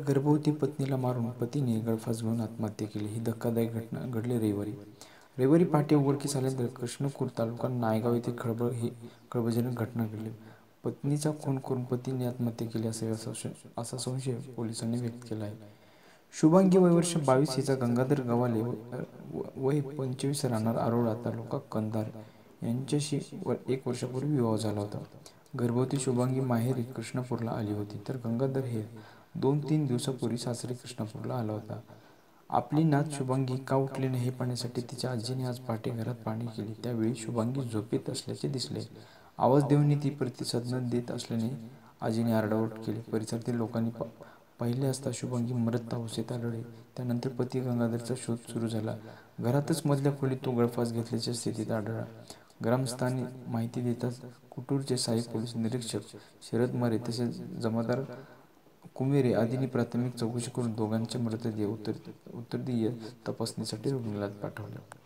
गर्भवती पत्नीला मारून पतीने गळफास घेऊन आत्महत्या केली. ही धक्कादायक घटना घडली रविवारी. रविवारी पहाटे उघडकीस आल्यानंतर कृष्णपूर तालुका नायगाव येथे खळबळ ही खळबळजनक घटना घडली. पत्नीचा खून करून पतीने आत्महत्या केली असे असा संशय पोलिसांनी व्यक्त केला आहे. शुभांगी वय वर्ष बावीस हिचा गंगाधर गवाले वय पंचवीस राहणार आरोळा तालुका कंधार. यांच्याशी एक वर्षापूर्वी विवाह झाला होता. गर्भवती शुभांगी माहेरी कृष्णापूरला आली होती. तर गंगाधर हे दोन तीन दिवसापूर्वी सासरी कृष्णापूरला आला होता. आपली नात शुभांगी का उठली नाही हे पाहण्यासाठी तिच्या आजीने आज पहाटे घरात पाहणी केली. त्यावेळी शुभांगी झोपेत असल्याचे दिसले. आवाज देऊनही ती प्रतिसाद न देत असल्याने आजीने आरडाओरड केली. परिसरातील लोकांनी पाहिले असता शुभांगी मरत अवस्थेत आढळली त्यानंतर पती गंगाधरचा शोध सुरू झाला. घरातच मधल्या खोलीत तो गळफास घेतल्याच्या स्थितीत आढळला. ग्रामस्थांनी माहिती देताच कुटूरचे सहाय्यक पोलीस निरीक्षक शरद मारे तसेच जमादार कुमेरे आदींनी प्राथमिक चौकशी करून दोघांचे मृतदेह उत्तर उत्तरीय तपासणीसाठी रुग्णालयात पाठवले.